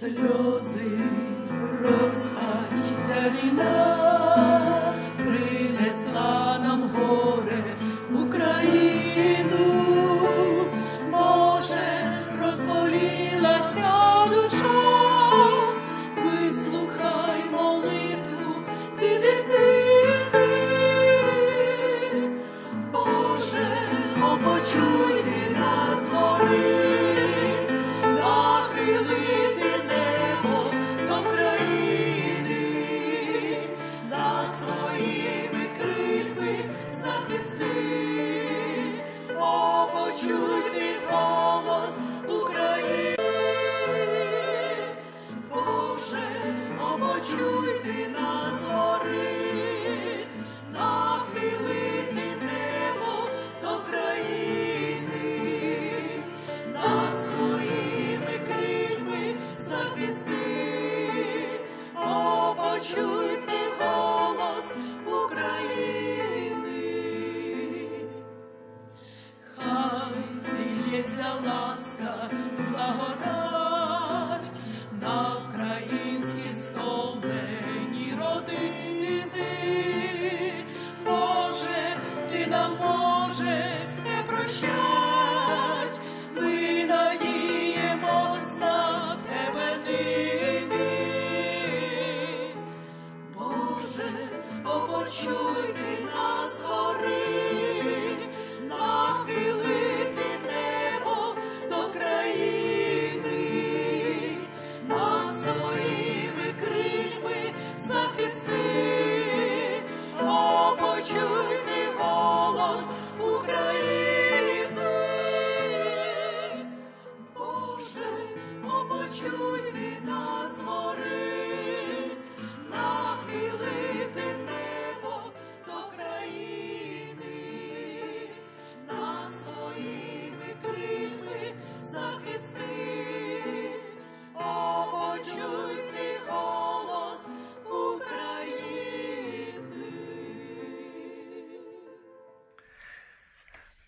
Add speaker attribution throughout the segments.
Speaker 1: сльози, розпач, ця війна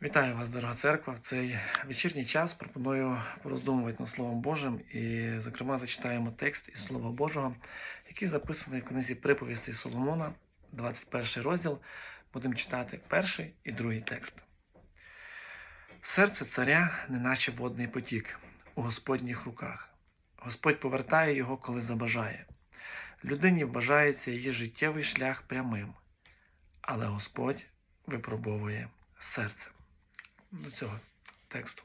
Speaker 2: Вітаю вас, дорога церква. В цей вечірній час пропоную пороздумувати над Словом Божим і, зокрема, зачитаємо текст із Слова Божого, який записаний в книзі приповістей Соломона, 21 розділ. Будемо читати перший і другий текст. Серце царя, неначе водний потік у Господніх руках. Господь повертає його, коли забажає. Людині вважається її життєвий шлях прямим, але Господь випробовує серце до цього тексту.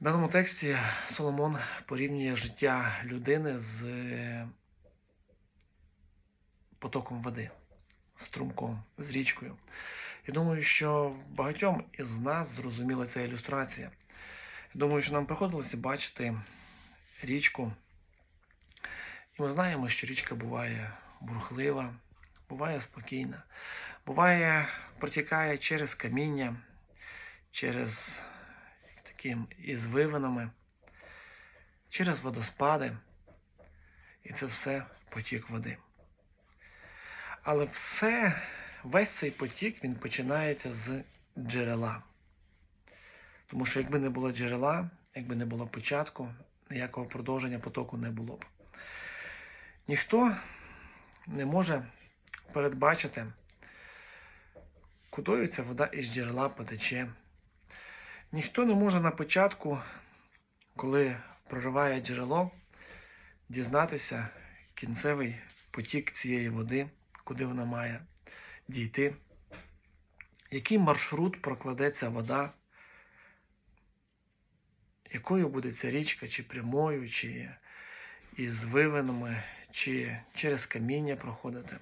Speaker 2: В даному тексті Соломон порівнює життя людини з потоком води, струмком, з річкою. Я думаю, що багатьом із нас зрозуміла ця ілюстрація. Я думаю, що нам приходилося бачити річку. І ми знаємо, що річка буває бурхлива, буває спокійна, буває протікає через каміння, через таким із вивинами, через водоспади. І це все потік води. Але все, весь цей потік він починається з джерела. Тому що якби не було джерела, якби не було початку, ніякого продовження потоку не було б. Ніхто не може передбачити, кудою вода із джерела потече. Ніхто не може на початку, коли прориває джерело, дізнатися кінцевий потік цієї води, куди вона має дійти, який маршрут прокладе ця вода, якою буде ця річка, чи прямою, чи із вивинами, чи через каміння проходити.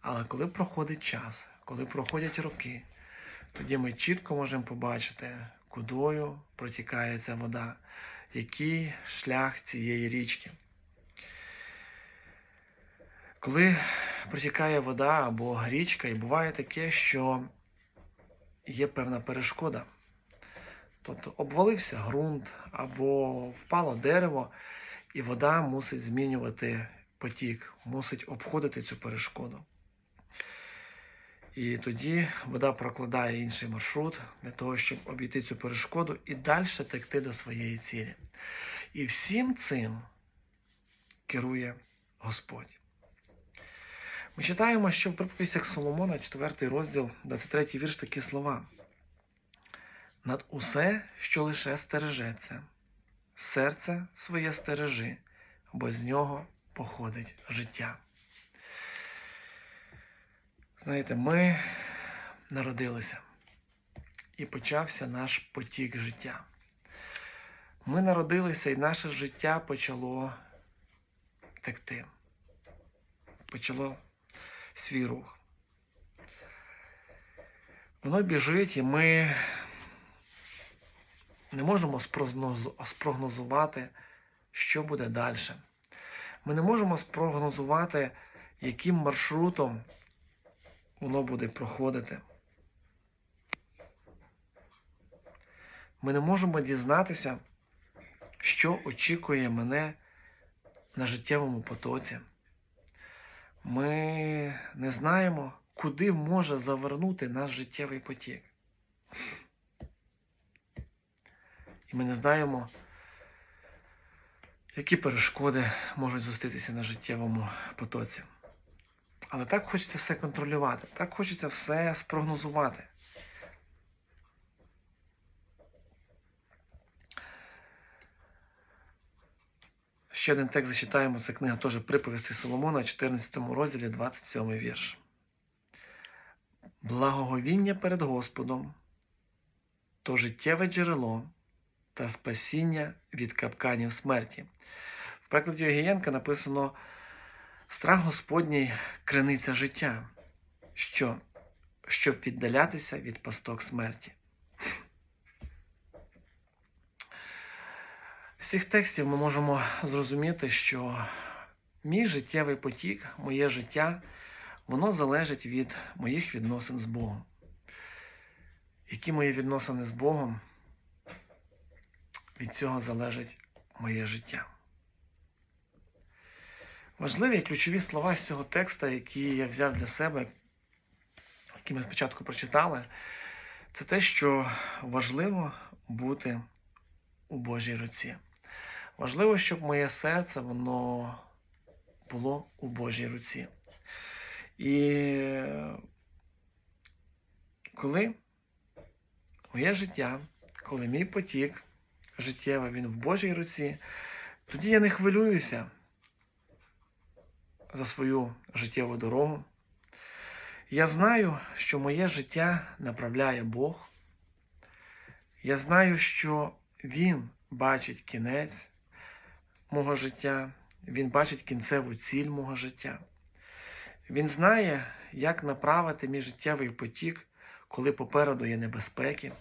Speaker 2: Але коли проходить час, коли проходять роки, тоді ми чітко можемо побачити, кудою протікає ця вода, який шлях цієї річки. Коли протікає вода або річка, і буває таке, що є певна перешкода. Тобто обвалився ґрунт або впало дерево, і вода мусить змінювати потік, мусить обходити цю перешкоду. І тоді вода прокладає інший маршрут для того, щоб обійти цю перешкоду і далі текти до своєї цілі. І всім цим керує Господь. Ми читаємо, що в приповістях Соломона, 4 розділ, 23 вірш, такі слова. Над усе, що лише стережеться, серце своє стережи, бо з нього походить життя. Знаєте, ми народилися і почався наш потік життя. Ми народилися і наше життя почало текти, почало свій рух. Воно біжить, і ми не можемо спрогнозувати, що буде далі. Ми не можемо спрогнозувати, яким маршрутом воно буде проходити. Ми не можемо дізнатися, що очікує мене на життєвому потоці. Ми не знаємо, куди може завернути наш життєвий потік. І ми не знаємо, які перешкоди можуть зустрітися на життєвому потоці. Але так хочеться все контролювати, так хочеться все спрогнозувати. Ще один текст зачитаємо, це книга теж приповісти Соломона, 14 розділі, 27 вірш. Благоговіння перед Господом то життєве джерело та спасіння від капканів смерті. В перекладі Огієнка написано Страх Господній криниця життя, що, щоб віддалятися від пасток смерті. З цих текстів ми можемо зрозуміти, що мій життєвий потік, моє життя, воно залежить від моїх відносин з Богом. Які мої відносини з Богом, від цього залежить моє життя. Важливі ключові слова з цього текста, які я взяв для себе, які ми спочатку прочитали, це те, що важливо бути у Божій руці. Важливо, щоб моє серце воно було у Божій руці. І коли моє життя, коли мій потік життєвий, він в Божій руці, тоді я не хвилююся за свою життєву дорогу. Я знаю, що моє життя направляє Бог. Я знаю, що Він бачить кінець мого життя, Він бачить кінцеву ціль мого життя. Він знає, як направити мій життєвий потік, коли попереду є небезпеки,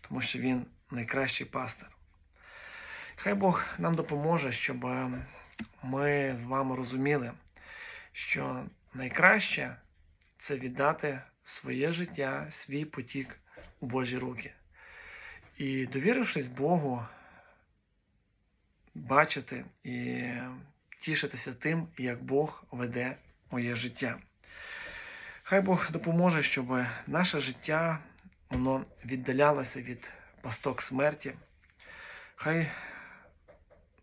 Speaker 2: тому що Він найкращий пастир. Хай Бог нам допоможе, щоб ми з вами розуміли, що найкраще це віддати своє життя, свій потік у Божі руки. І довірившись Богу, бачити і тішитися тим, як Бог веде моє життя. Хай Бог допоможе, щоб наше життя воно віддалялося від пасток смерті. Хай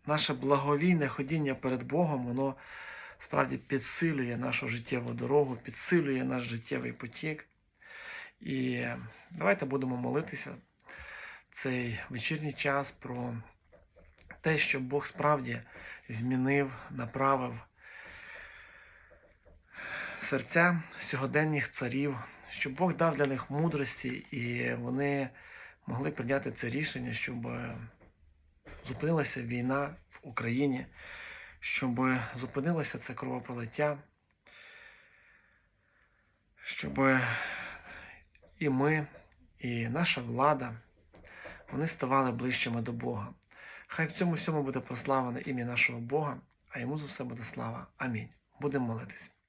Speaker 2: наше благовійне ходіння перед Богом, воно справді підсилює нашу життєву дорогу, підсилює наш життєвий потік. І давайте будемо молитися цей вечірній час про те, щоб Бог справді змінив, направив серця сьогоденніх царів, щоб Бог дав для них мудрості, і вони могли прийняти це рішення, щоб зупинилася війна в Україні, щоб зупинилося це кровопролиття, щоб і ми, і наша влада, вони ставали ближчими до Бога. Хай в цьому всьому буде прославлене ім'я нашого Бога, а йому за все буде слава. Амінь. Будемо молитись.